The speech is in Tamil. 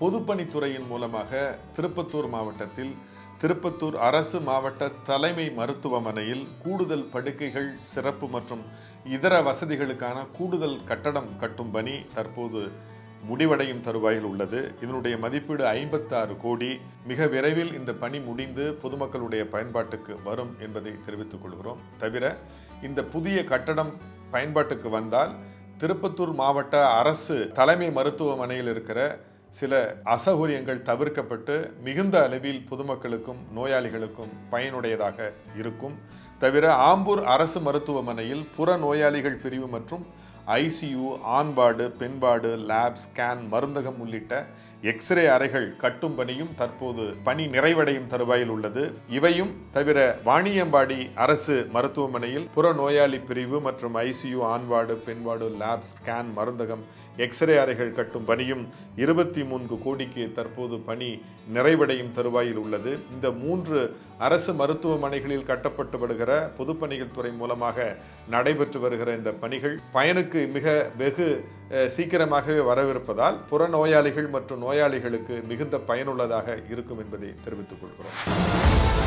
பொதுப்பணித்துறையின் மூலமாக திருப்பத்தூர் மாவட்டத்தில் திருப்பத்தூர் அரசு மாவட்ட தலைமை மருத்துவமனையில் கூடுதல் படுக்கைகள் சிறப்பு மற்றும் இதர வசதிகளுக்கான கூடுதல் கட்டடம் கட்டும் பணி தற்போது முடிவடையும் தருவாயில் உள்ளது. இதனுடைய மதிப்பீடு ஐம்பத்தாறு கோடி. மிக விரைவில் இந்த பணி முடிந்து பொதுமக்களுடைய பயன்பாட்டுக்கு வரும் என்பதை தெரிவித்துக் கொள்கிறோம். தவிர இந்த புதிய கட்டடம் பயன்பாட்டுக்கு வந்தால் திருப்பத்தூர் மாவட்ட அரசு தலைமை மருத்துவமனையில் இருக்கிற சில அசௌகரியங்கள் தவிர்க்கப்பட்டு மிகுந்த அளவில் பொதுமக்களுக்கும் நோயாளிகளுக்கும் பயனுடையதாக இருக்கும். தவிர ஆம்பூர் அரசு மருத்துவமனையில் புற நோயாளிகள் பிரிவு மற்றும் ஐசியு ஆண்பாடு பெண்பாடு லேப் ஸ்கேன் மருந்தகம் உள்ளிட்ட எக்ஸ்ரே அறைகள் கட்டும் பணியும் தற்போது பணி நிறைவடையும் தருவாயில் உள்ளது. இவையும் தவிர வாணியம்பாடி அரசு மருத்துவமனையில் புற நோயாளி பிரிவு மற்றும் ஐசியு ஆண்பாடு பெண்பாடு லேப் ஸ்கேன் மருந்தகம் எக்ஸ்ரே அறைகள் கட்டும் பணியும் இருபத்தி மூன்று கோடிக்கு தற்போது பணி நிறைவடையும் தருவாயில் உள்ளது. இந்த மூன்று அரசு மருத்துவமனைகளில் கட்டப்பட்டு வருகிற பொதுப்பணிகள் துறை மூலமாக நடைபெற்று வருகிற இந்த பணிகள் பயனுக்கு மிக வெகு அஹ், சீக்கிரமாகவே வரவிருப்பதால் புற நோயாளிகள் மற்றும் நோயாளிகளுக்கு மிகுந்த பயனுள்ளதாக இருக்கும் என்பதை தெரிவித்துக் கொள்கிறோம்.